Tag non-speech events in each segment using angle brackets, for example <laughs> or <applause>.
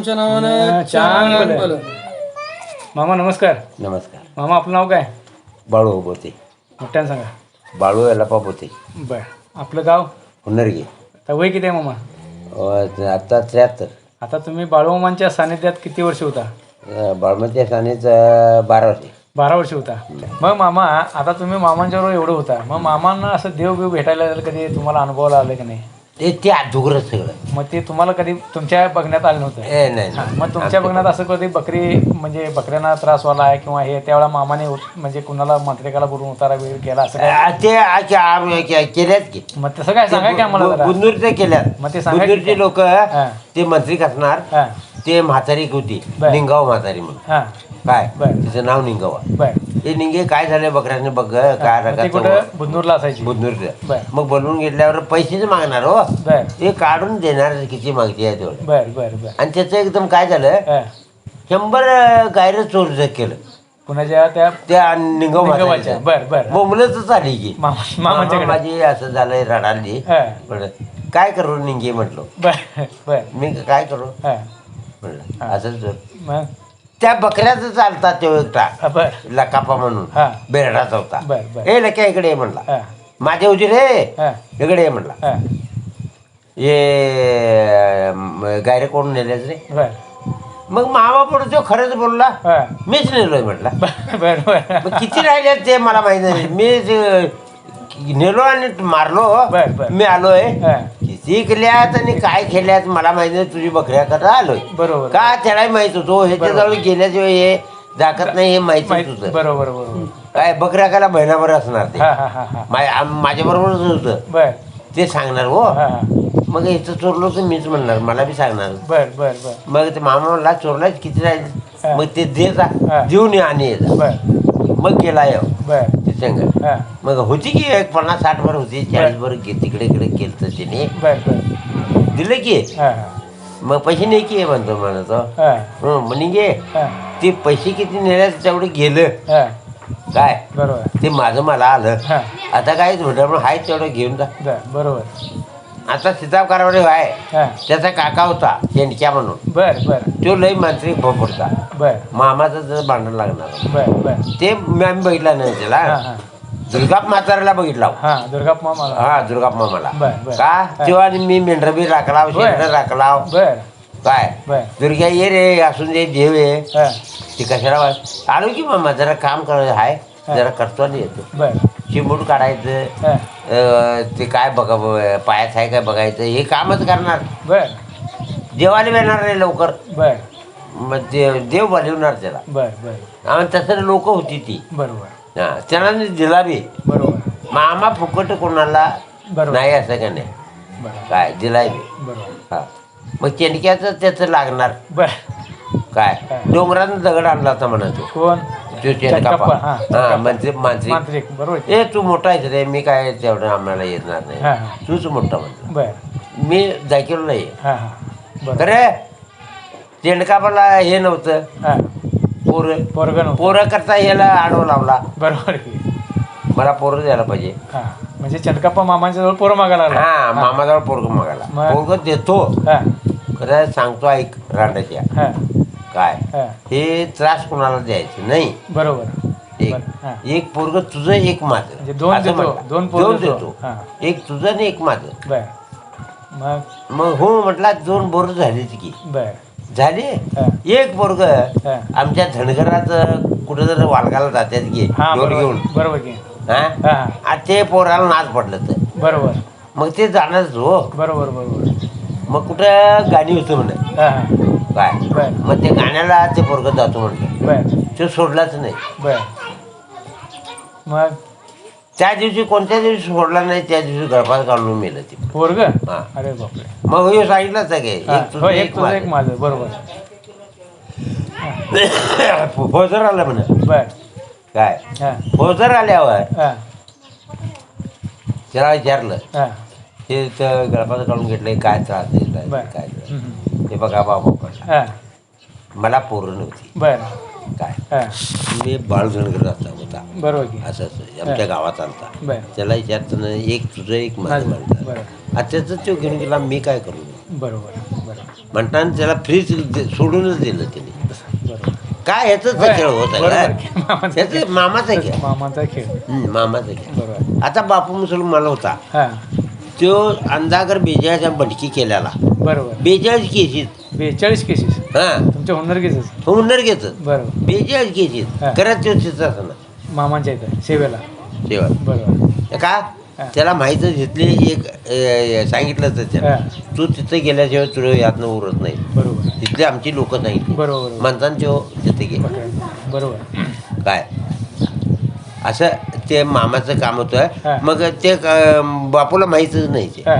बळवंच्या नावानं बोल मामा नमस्कार. नमस्कार. मामा आपलं नाव काय? बाळू होते मोठ्यानं सांगा. बाळू याला होते बर. आपलं गाव? हुनरगे आता वय किती आहे मामा? अं, आता त्र्याहत्तर. आता तुम्ही बाळूमामांच्या सानिध्यात किती वर्ष होता? बाळमती सानेच अं, बारा वर्षे. बारा वर्ष होता. मग मामा आता तुम्ही मामांच्याबरोबर एवढं होता. मग मामांना असं देव बिव भेटायला आलं कधी तुम्हाला अनुभवाला आलं की नाही? ते ते अधुगरच सगळं. मग ते तुम्हाला कधी तुमच्या बघण्यात आलं नव्हतं ए नाही हा. मग तुमच्या बघण्यात असं कधी बकरी म्हणजे बकऱ्यांना त्रास व्हायला आहे किंवा हे त्यावेळेला मामाने उत- म्हणजे कुणाला मांत्रिकाला बोलून उतारा वगैरे केला असं काय अं, ते आ- के- आ- के- केल्यात की मग तसं काय सांगा की आम्हाला जरा? केल्यात मग ते सांगा की लोक हा. ते मंत्री असणार हा ते म्हातारी होती बर. निंगाव म्हातारी म्हणून हा काय बर. तिचं नाव निंगाव आहे. बर ते निंगे काय झाले बकऱ्याने बघ काय ते बुधनूरला असायची. बर. मग बोलवून घेतल्यावर पैसेच मागणार हो. बर. ते काढून देणार किती मागते आहे तेवढं. बर बर बर. आणि त्याचं एकदम काय झालं? हा. शंभर गायरं चोर केलं. कुणाच्या? त्या. बर बर. आली की. मामा मामा मामाच्याकडे माझी असं झालंय रडाली. हा. म्हणलं काय करू निंगे म्हटलो. बर बर. मी काय करू? हा. म्हणलं असंच. मग? त्या बकऱ्याच चालतात तो एकटा हा, बर लकापा म्हणून हा. बेरडाचा होता बर, बर. ए लक्या इकडे ये म्हणला हा. माझ्या होती रे हा. इकडे ये म्हणला हा. ये गायरे कोण नेलेच रे बर मग मामा पुढे तो खरंच बोलला हा. मीच नेलोय म्हटला बर बर बर मग किती राहिले ते मला माहीत नाही मी जे नेलो आणि मारलो बर, बर. मी आलोय हा. किती केल्यात आणि काय केल्यात मला माहीत नाही तुझी बकऱ्या कथा आलोय? बरोबर. का त्याला माहीत होतो? ह्याच्याजवळ गेल्याशिवाय हे दाखत नाही हे माहीत माहीत होतं बरोबर बरोबर. काय बकऱ्या काला महिनाभर असणार ते? हा हा हा हा. माझ्या बरोबरच होतं बर. ते सांगणार हो. हा हा. मग इथं चोरलो तर मीच म्हणणार मला बी सांगणार. बर बर बर. मग ते मामा म्हणला चोरलाच किती. राहील मग ते दे जा हा. देऊन ये आणि ये जा. बर. मग गेला बर. ते हा. मग होती की एक पन्नास साठ वर होती चाळीस वर गे तिकडे इकडे केलं तर त्याने बर बर. दिलं की? हा मग पैसे नाही की म्हणतो म्हणतो. हा. हं, म्हणे गे हा. ते पैसे किती नेल्यास तेवढं गेलं. हा. काय? बरोबर. ते माझं मला आलं. हा. आता काय थोडं हाय तेवढं घेऊन जा. बर बरोबर. आता सीताब कारवाडे आहे. हा. त्याचा काका होता शेंडक्या म्हणून. बर बर. तो लई मांत्रिक भोपडता बर. मामाचं जर भांडण लागणार. बर बर. ते मी आम्ही बघितला नाही हा त्याला. हा दुर्गाप म्हाताऱ्याला बघितला. हा दुर्गाप्पा मामाला. हा दुर्गाप मामाला. बर, बर. का? तेव्हा आणि मी मेंढर बी राखलाव बर. शेंढर राखलाव. बर. काय? बर. दुर्गा ये रे असून दे देव ये. हा. ते कशाला वाट आलो की मामा जरा काम करायचं आहे. जरा करतो आणि येतो बर. चिमूट काढायचं हा. अं, ते काय बघा पायात आहे काय बघायचं हे कामच करणार. बर. देवाला येणार नाही लवकर. बर. मग देव देव बोलवणार त्याला. बर बर. आणि तसं लोक होती ती. बरोबर. हा त्याला मी दिला बी. बरोबर. मामा फुकट कोणाला बरोबर. नाही असं का नाही? काय दिलाय बी. बरोबर. हा. मग चेंडक्याचं त्याचं लागणार. बर. काय? हा. डोंगरानं दगड आणला होता म्हणा तो कोण? चेंडकाप्पा, हा, हा. म्हणजे मांत्रिक बरोबर ए तू मोठा आहेस रे मी काय तेवढं आम्हाला येणार हा, नाही. तूच मोठा म्हणतो बर. मी जायकेलो नाही हा हा. खरे हे नव्हतं. हा. पोरं. पोरगण पोरं करता याला आडव लावला. बरोबर की मला पोरं द्यायला पाहिजे. हा. म्हणजे चंदकाप्पा मामांच्या जवळ पोरं मागायला लागला हा मामाजवळ पोरग मागायला. मग? पोरग देतो. हा. खरं सांगतो ऐक रांडाच्या. हा. काय? हा. हे त्रास कोणाला द्यायचं? नाही. बरोबर. एक. हा. एक पोरग तुझं एक माझं म्हणजे दोन असं देतो. दोन देतो. देतो. हा. एक तुझं आणि एक माझं बर. मग? मग हो म्हटला दोन बोर झालीच की. बर. झाली? हा. एक पोरग. आमच्या धनगरात कुठं जर वालगाला जातात की हा डोर घेऊन. बरोबर बरोबर की. हा? हा. हा आ, ते पोराला नाच पडलं तर. बरोबर. मग ते जाणारच हो. बरोबर बरोबर. मग कुठं गाणी होतं म्हणे. हा हा. काय? बर. मग ते गाण्याला ते पोरग जातो म्हणलं. बर. ते सोडलाच नाही. बर. मग? त्या दिवशी कोणत्या दिवशी सोडला नाही त्या दिवशी गळफास घालून मेलं ते. पोरग? हा. अरे बापरे. मग हे सांगितलंच आहे की हा, एक हो, तुझं एक एक तुझं एक माझं. माझं बरोबर. <coughs> फौजर आलं म्हणे. बर. काय? हा. फौजर आल्यावर हा. त्याला विचारलं हा. ते तर गळफास काढून घेतलंय काय त्रास दिला बर. काय त्रास? हम्म. ते बघा बाबा हा. मला पोरं नव्हती. बर. काय? हा. मी बाळझणकर होता होता. बरोबर की. असं असं. आमच्या गावात आलता. बर. त्याला विचारताना एक तुझं एक माझं. म्हणतात. बरं. आता त्याचं तो घेऊन गेला मी काय करू? बरोबर बरोबर. म्हणताना त्याला फ्रीज सोडूनच दिलं त्याने. बरोबर काय ह्याच बरं. खेळ होत बरोबर. आहे मामाचा ह्याचं मामाचा खेळ. मामाचा खेळ. हम्म, मामाचा खेळ. बरोबर. आता बापू मुसलमान होता. हा. तो अंधागर बेजाळच्या बंडकी केल्याला. बरोबर. बेचाळीस केसीत बेचाळीस केसेस हा. तुमच्या होणार केसेस हुंडर घेत बरोबर. बेचाळीस केसीत हा. करत ना मामांच्या इथं सेवेला. तेव्हा बरोबर. का. त्याला माहितच घेतली एक अ, सांगितलं तर त्याला हा. तू तिथं गेल्याशिवाय तुला यातनं उरत नाही. बरोबर. तिथले आमची लोक सांगितली. बरोबर म्हणताना तो तिथे गेला. बरोबर. बरोबर. काय? असं ते मामाचं काम हा. होतं मग ते बापूला माहीतच नाही ते. हा.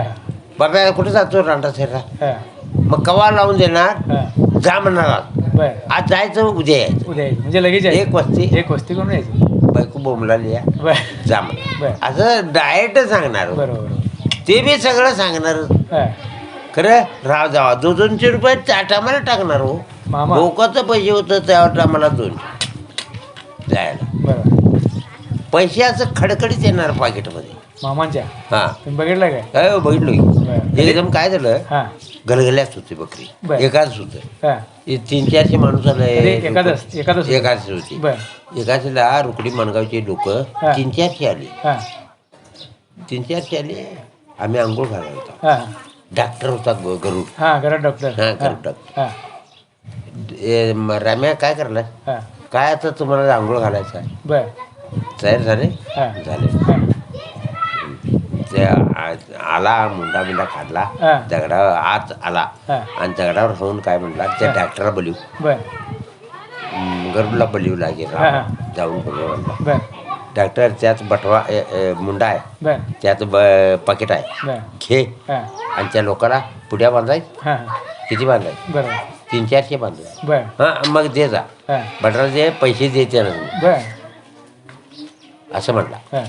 बाबा कुठे जातो रांडा सेरा हा. मग कवा लावून देणार? हा. जा म्हणणार बर. आज जायचं उद्या यायचं. उद्या यायचं. म्हणजे लगेच यायचं. एक वस्ती. एक वस्ती करून यायचं. बायको बोंबलाली या बर. जा म्हणा बर. असं डायरेक्ट सांगणार. बरोबर ते बी सगळं सांगणार. हा. खरं राव जावा. दोन दोनशे रुपये त्या टायमाला टाकणार हो. मामा. भोकाचं पैसे होतं त्या टायमाला दोन. जायला. बरोबर पैसे असं खडखडीत येणार पाकिटमध्ये मामांच्या. हा. तुम्ही बघितलं काय काय? हो, बघितलो की. एकदम काय झालं? हा. गलगल्याच होती बकरी. बरं. एकाच होतं हा. तीन चारशे माणूस अरे, आले एकादश एकादश एकाच होती. बर. एकाचला रुकडी मनगावचे लोक हा. तीन चारशे आले. हा. तीन चारशे आले आम्ही आंघोळ घालायला होता. हा. डॉक्टर होता ग- गरुड हा घरात डॉक्टर. हा, डॉक्टर. ए, म- रम्या काय करला हा. काय आता तुम्हाला आंघोळ घालायचं बर. तयार झाले? हा. झाले. हा. ते आ- आला मुंडा बिंडा काढला हा. दगडा आत आला हा. आणि दगडावर होऊन काय म्हणला त्या. डॉक्टरला बर. हम्म, गरुडला बलिव लागेल हा, हा. जाऊन बलिव आणला बर. डॉक्टर त्यात बटवा ए, ए, मुंडा आहे. बर. त्यात ब पाकिट आहे. बर. घे हा. आणि त्या लोकांना पुढ्या बांधाय हा किती बांधाय तीन चारशे बांधाय बर. हां मग दे जा. हा. बटरा दे पैसे देते ना बर. असं म्हटला हा.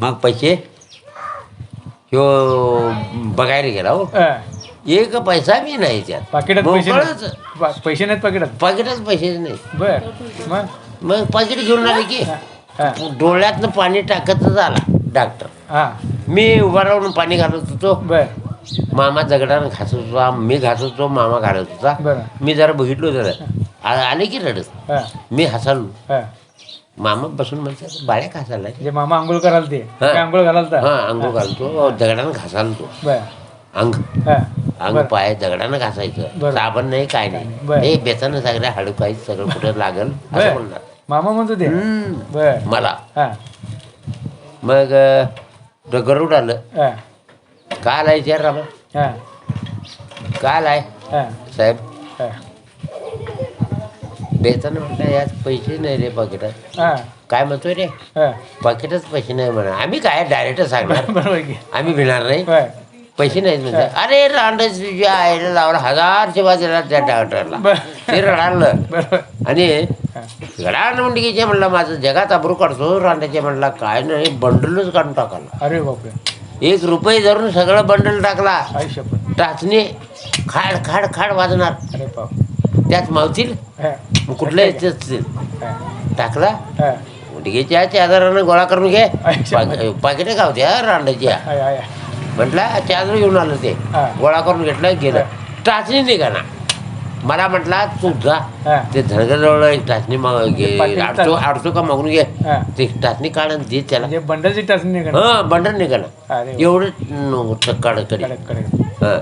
मग पैसे ह्यो बघायला गेला हो. एक पैसा बी नाही त्यात. पाकिटात पैसे मोकळंच. नाहीत. पा- पैसे नाहीत पाकिटात? पाकिटच पैसे नाही बर. मग? मग पाकिट घेऊन आले की? हा. हा. डोळ्यातनं पाणी टाकतच आला डॉक्टर हा. मी उभा राहून पाणी घालत होतो. बर. मामा दगडानं घासत होता. मी घासत होतो. मामा घालत होता. बरं. मी जरा बघितलो जरा. आ- आले की रडत. हा. मी हसालो. हा. मामा बसून म्हणतात बाळ्या घासायला म्हणजे मामा आंघोळ कराल ते. हा. काय आंघोळ घालाल तर. हा अंघोळ घालतो. दगडानं घासायला तो. बर. अंग. हा. अंग. पाय दगडानं घासायचं. बरं. साबण नाही काय नाही. हे बेतानं सगळ्या हाडू काही सगळं कुठं लागल असं बर. म्हणणार. मामा म्हणतो ते हम्म. बर. मला. हा. मग अं, गरुड आलं. हा. काय आलाय विचार रामा हा हा. साहेब. हा. बेतानं म्हटलं यात पैसे नाही रे पाकिटात हा. काय म्हणतोय रे? हा. पाकिटच पैसे नाही म्हणा. आम्ही काय डायरेक्ट सांगणार? <laughs> बरोबर की. आम्ही भिणार नाही. पैसे नाहीत म्हणजे अरे रांडच तुझ्या आईला लावला हजार सेवा दिला त्या डॉक्टरला बर. ते रडालं बरोबर. आणि. गडान मुंडकीचे म्हणलं माझं जगात अब्रू काढतो रांडाचे म्हणला काय नाही बंडलच काढून टाकाला अरे बापरे. एक रुपये धरून सगळं बंडल टाकला. टाचणी खाड खाड खाड वाजणार. अरे बाप. त्यात मावतील? मग कुठल्या येतील हा. टाकला? चादरानं गोळा करून घे. पाकिटे गावत्या रांडाच्या आय आय म्हटलं चादर घेऊन आलं ते. गोळा करून घेतलं गेलं. टाचणी निघाना मला म्हटला तू जा. ते धनगरजवळ एक टाचणी माग घे पाकिट अडचो अडचो का मागून घे. ते टाचणी काढ आणि दे त्याला. म्हणजे बंडलची टाचणी हा बंडल निघाला. एवढं काढ हा.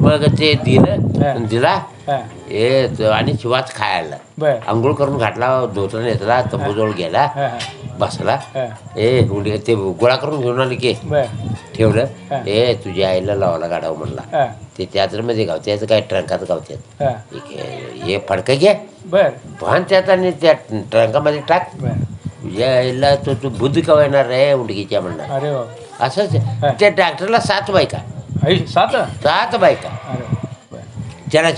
मग ते दिलं दिला हा. आणि शिवाच खायला. बर. आंघोळ करून घातला धोतर नेतला तंबूजवळ गेला बसला. हा. ए उडी ते गोळा करून घेऊन आले की ठेवलं. हा. ए तुझ्या आईला लावायला गाडाव म्हणला. ते त्याच्यामध्ये गावत्याचं काय ट्रंकात गावत्यात हा. फडकं घे. भान त्यात आणि त्या ट्रंकामध्ये टाक. तुझ्या आईला तो तू बुद्ध कवा येणार रे उंडकीच्या म्हणणार असंच. त्या डॉक्टरला सात बायका. सात? सात बायका अरे. बर. त्याला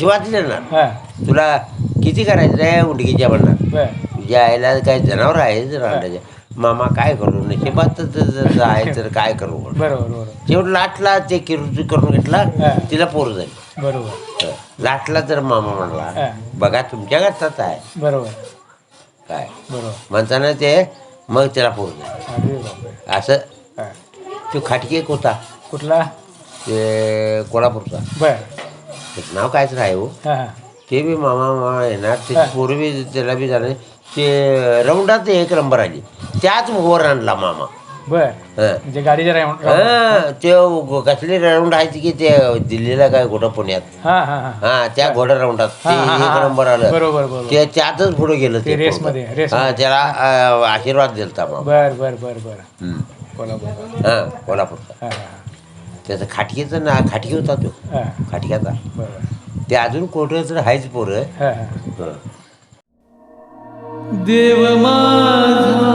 हा. तुला किती करायचं रे उंडकीच्या म्हणणार बर. तुझ्या आईला काय जनावर आहे रांडाच्या मामा काय करू? नशिबात जर आहे तर काय करू? बरोबर बरोबर. शेवट लाटला ते किरुची करून घेतला हा. तिला पोर जाईल बरोबर. लाटला तर मामा म्हणला. बघा तुमच्या घरात आहे. बरोबर. काय? बरोबर. म्हणताना ते मग त्याला पोर जाईल अरे बापरे. असं हा. तो खाटकी एक होता. कुठला? ते कोल्हापूरचा. बर. त्याचं नाव कायच आहे हो. हा हा. ते बी मामा मामा येणार. त्याची पोरं बी त्याला बी झालं. ते राऊंडात एक नंबर आली. त्याच वर आणला मामा. बर. हं. म्हणजे गाडीच्या हा ते कसली राऊंड आहे की ते दिल्लीला काय घोडा पुण्यात. हा हा हा. हा त्या घोडा राऊंडात. ते. एक नंबर आलं. बरोबर बरोबर. ते त्यातच पुढे गेलं ते ते रेसमध्ये, पोरगं. रेसमध्ये. हा त्याला अं, आशीर्वाद दिलता मामा. बर बर बर बर. कोल्हापूर हा कोल्हापूरचा. हा हा. त्याचं खाटकीचं ना खाटकी होता तो. हा. खाटक्याचा बरोबर ते अजून कोठं तर आहेच पोरं. हा हा. हं. देव माझा